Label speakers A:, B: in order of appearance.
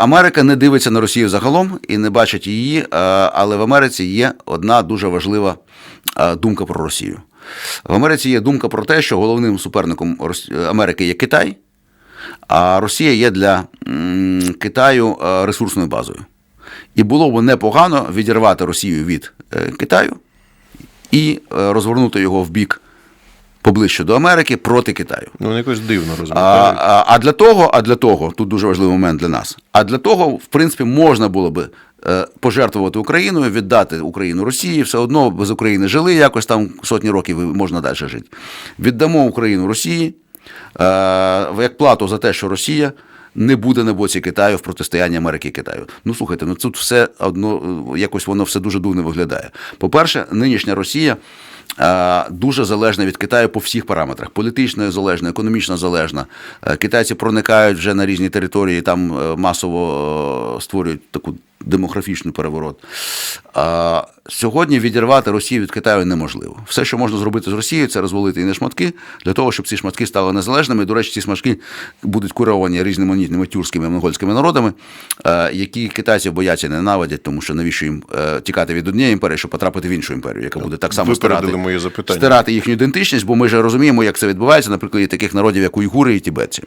A: Америка не дивиться на Росію загалом і не бачить її, е, але в Америці є одна дуже важлива е, думка про Росію. В Америці є думка про те, що головним суперником Америки є Китай, а Росія є для Китаю е, ресурсною базою. І було б непогано відірвати Росію від е, Китаю і е, розвернути його в бік поближче до Америки проти Китаю.
B: Ну, вони якось дивно
A: А, а, а для того, а для того, тут дуже важливий момент для нас. А для того, в принципі, можна було би е, пожертвувати Україною, віддати Україну Росії, все одно без України жили якось там сотні років можна далі жити. Віддамо Україну Росії е, як плату за те, що Росія. Не буде на боці Китаю в протистоянні Америки і Китаю. Ну слухайте, ну тут все одно е, якось воно все дуже дивно виглядає. По-перше, нинішня Росія дуже залежна від Китаю по всіх параметрах: політично залежна, економічно залежна. Е, Китайці проникають вже на різні території, там е, масово е, створюють таку демографічний переворот. А сьогодні відірвати Росію від Китаю неможливо. Все, що можна зробити з Росією, це розвалити її на шматки для того, щоб ці шматки стали незалежними. І, до речі, ці шматки будуть куровані різноманітними тюркськими і монгольськими народами, е, які китайців бояться ненавидять, тому що навіщо їм е, тікати від однієї імперії, щоб потрапити в іншу імперію, яка буде так само стирати,
B: моє
A: стирати їхню ідентичність, бо ми ж розуміємо, як це відбувається, наприклад, таких народів, як уйгури і тібетці.